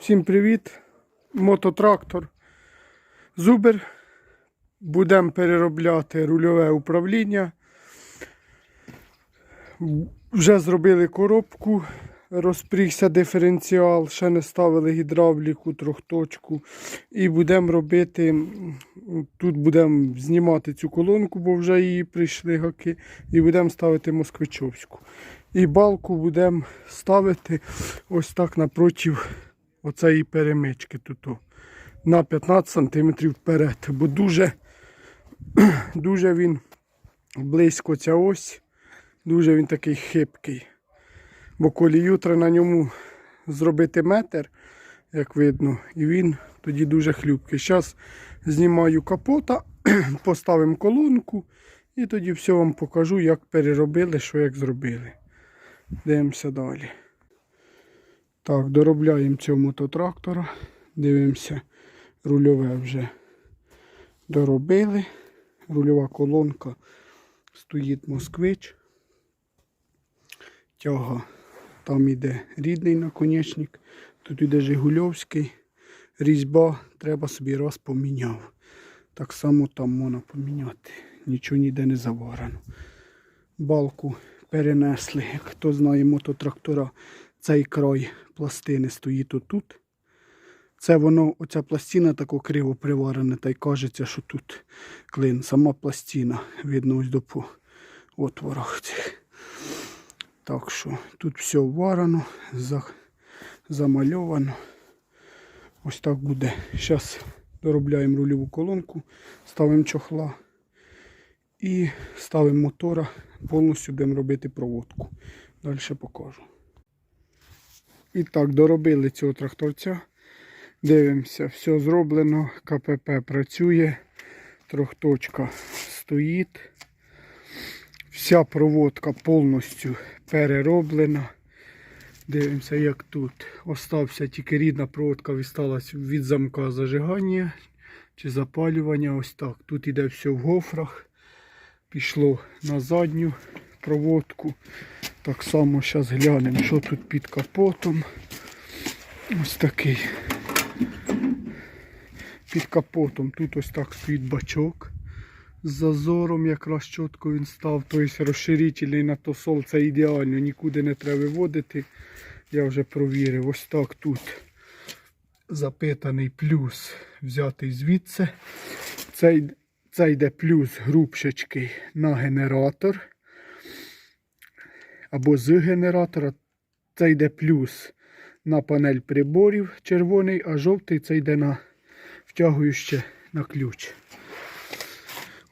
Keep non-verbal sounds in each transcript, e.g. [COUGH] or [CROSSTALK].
Всім привіт! Мототрактор Зубер. Будемо переробляти рульове управління. Вже зробили коробку, розпрігся диференціал, ще не ставили гідравліку, трьохточку. І будемо робити, тут будемо знімати цю колонку, бо вже її прийшли гаки, і будемо ставити москвичовську. І балку будемо ставити ось так напротив оцеї перемички тут на 15 см вперед. Бо дуже, [CLEARS THROAT] дуже він близько ця ось, дуже він такий хипкий. Бо колію треба на ньому зробити метр, як видно, і він тоді дуже хлюпкий. Зараз знімаю капота, [CLEARS THROAT] поставимо колонку і тоді все вам покажу, як переробили, що як зробили. Дивимося далі. Так, доробляємо цього мототрактора. Дивимося, рульове вже доробили. Рульова колонка стоїть москвич. Тяга. Там іде рідний наконечник, тут іде Жигульовський. Різьба треба собі раз поміняв. Так само там можна поміняти. Нічого ніде не заварено. Балку перенесли. Хто знає мототрактора, цей край пластини стоїть отут. Це воно, оця пластина тако криво приварена, та й кажеться, що тут клин. Сама пластина, видно ось до по отворах цих. Так що тут все варено, замальовано. Ось так буде. Зараз доробляємо рульову колонку, ставимо чохла і ставимо мотора, повністю будемо робити проводку. Далі покажу. І так, доробили цього тракторця. Дивимося, все зроблено, КПП працює, трьохточка стоїть. Вся проводка повністю перероблена. Дивимося, як тут. Остався тільки рідна проводка відсталась від замка зажигання чи запалювання. Ось так. Тут іде все в гофрах. Пішло на задню проводку. Так само зараз глянемо, що тут під капотом. Ось такий. Під капотом тут ось так стоїть бачок. З зазором якраз чітко він став. Тобто розширительний на тосол це ідеально, нікуди не треба виводити. Я вже провірив. Ось так тут запитаний плюс взятий звідси. Цей, це йде плюс грубшечки на генератор. Або з генератора. Це йде плюс на панель приборів червоний, а жовтий це йде на втягующе на ключ.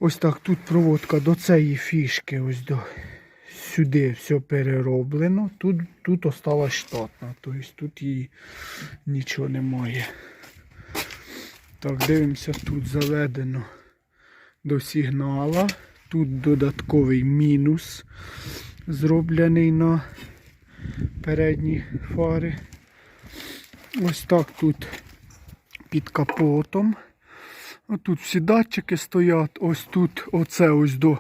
Ось так тут проводка до цієї фішки, ось до сюди все перероблено. Тут, тут осталась штатна, тобто тут її нічого немає. Так, дивимося, тут заведено до сигнала. Тут додатковий мінус зроблений на передні фари. Ось так тут під капотом. Тут всі датчики стоять. Ось тут оце ось до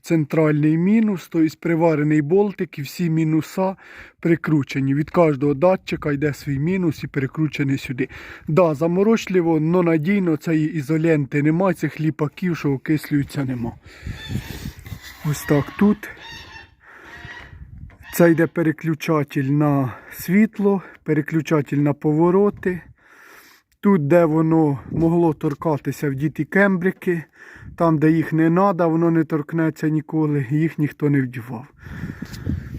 центральний мінус, тобто приварений болтик і всі мінуса прикручені. Від кожного датчика йде свій мінус і перекручений сюди. Да, заморочливо, але надійно цієї ізоленти немає, цих ліпаків, що окислюються нема. Ось так тут. Це йде переключатель на світло, переключатель на повороти. Тут, де воно могло торкатися в діті кембрики, там, де їх не треба, воно не торкнеться ніколи, їх ніхто не вдівав.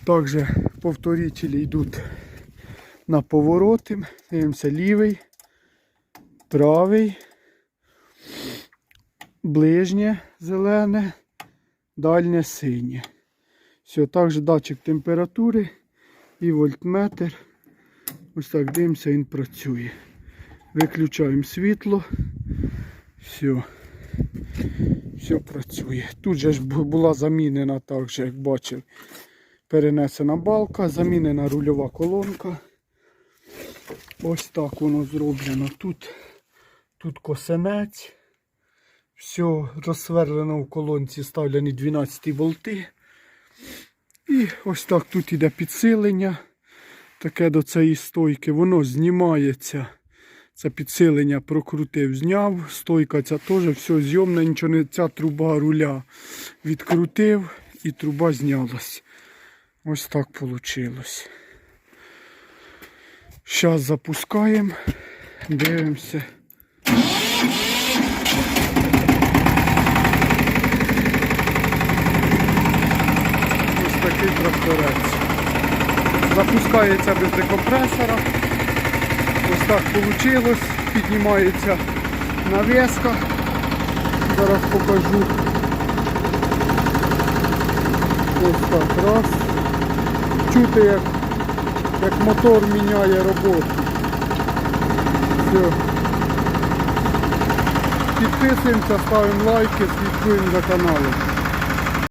Також повторителі йдуть на повороти. Дивимося лівий, правий, ближнє зелене, дальнє синє. Все, також датчик температури і вольтметр. Ось так дивимося, він працює. Виключаємо світло. Все. Все працює. Тут же була замінена також, як бачив, перенесена балка, замінена рульова колонка. Ось так воно зроблено. Тут, тут косинець. Все розсверлено в колонці, ставлені 12 болти. І ось так тут іде підсилення. таке до цієї стойки. Воно знімається. Це підсилення прокрутив, зняв. Стойка ця теж все зйомне, нічого не ця труба руля відкрутив і труба знялась. Ось так вийшло. Зараз запускаємо, дивимося. Ось такий тракторець. Запускається без декомпресора. Ось так вийшло. Піднімається навеска. Зараз покажу. Ось так. Раз. Чути, як, як мотор міняє роботу. Все. Підписуємося, ставимо лайки, слідкуємо за каналом.